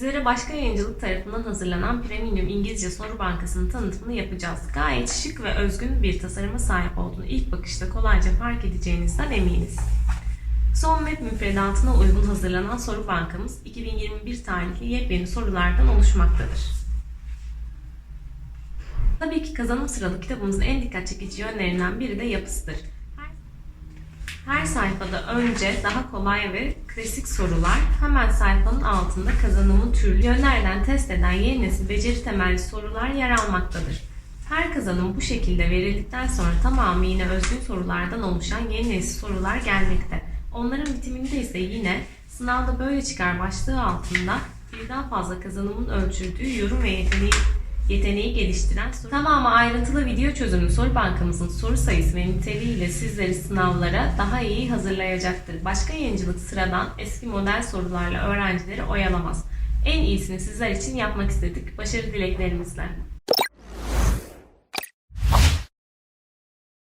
Sizlere başka yayıncılık tarafından hazırlanan Premium İngilizce Soru Bankası'nın tanıtımını yapacağız. Gayet şık ve özgün bir tasarıma sahip olduğunu ilk bakışta kolayca fark edeceğinizden eminiz. Son web müfredatına uygun hazırlanan soru bankamız 2021 tarihli yepyeni sorulardan oluşmaktadır. Tabii ki kazanım sıralı kitabımızın en dikkat çekici yönlerinden biri de yapısıdır. Her sayfada önce daha kolay ve klasik sorular, hemen sayfanın altında kazanımı türlü yönlerden test eden yeni nesil beceri temelli sorular yer almaktadır. Her kazanım bu şekilde verildikten sonra tamamı yine özgün sorulardan oluşan yeni nesil sorular gelmekte. Onların bitiminde ise yine sınavda böyle çıkar başlığı altında birden fazla kazanımın ölçüldüğü yorum ve yeteneği yeteneği geliştiren soru. Tamamı ayrıntılı video çözümlü soru bankamızın soru sayısı ve niteliğiyle sizleri sınavlara daha iyi hazırlayacaktır. Başka yayıncılık sıradan eski model sorularla öğrencileri oyalamaz. En iyisini sizler için yapmak istedik. Başarı dileklerimizle.